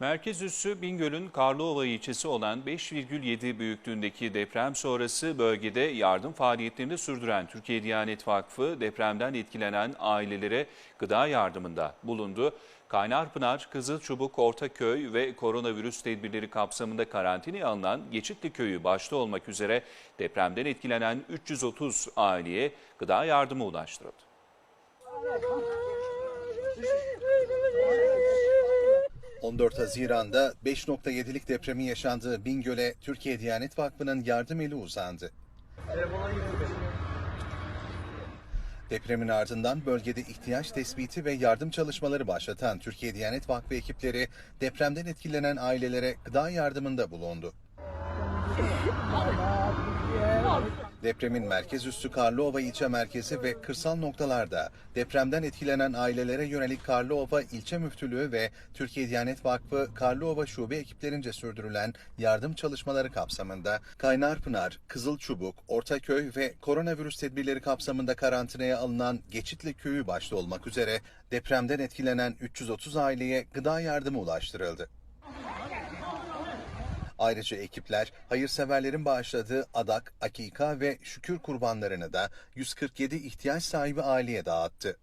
Merkez üssü Bingöl'ün Karlıova ilçesi olan 5,7 büyüklüğündeki deprem sonrası bölgede yardım faaliyetlerini sürdüren Türkiye Diyanet Vakfı depremden etkilenen ailelere gıda yardımında bulundu. Kaynarpınar, Kızılçubuk, Ortaköy ve koronavirüs tedbirleri kapsamında karantinaya alınan Geçitli Köyü başta olmak üzere depremden etkilenen 330 aileye gıda yardımı ulaştırıldı. ...14 Haziran'da 5.7'lik depremi yaşandığı Bingöl'e Türkiye Diyanet Vakfı'nın yardım eli uzandı. Depremin ardından bölgede ihtiyaç tespiti ve yardım çalışmaları başlatan Türkiye Diyanet Vakfı ekipleri depremden etkilenen ailelere gıda yardımında bulundu. Depremin merkez üssü Karlıova ilçe merkezi ve kırsal noktalarda depremden etkilenen ailelere yönelik Karlıova ilçe müftülüğü ve Türkiye Diyanet Vakfı Karlıova şube ekiplerince sürdürülen yardım çalışmaları kapsamında Kaynarpınar, Kızılçubuk, Ortaköy ve koronavirüs tedbirleri kapsamında karantinaya alınan Geçitli Köyü başta olmak üzere depremden etkilenen 330 aileye gıda yardımı ulaştırıldı. Ayrıca ekipler hayırseverlerin bağışladığı adak, akika ve şükür kurbanlarını da 147 ihtiyaç sahibi aileye dağıttı.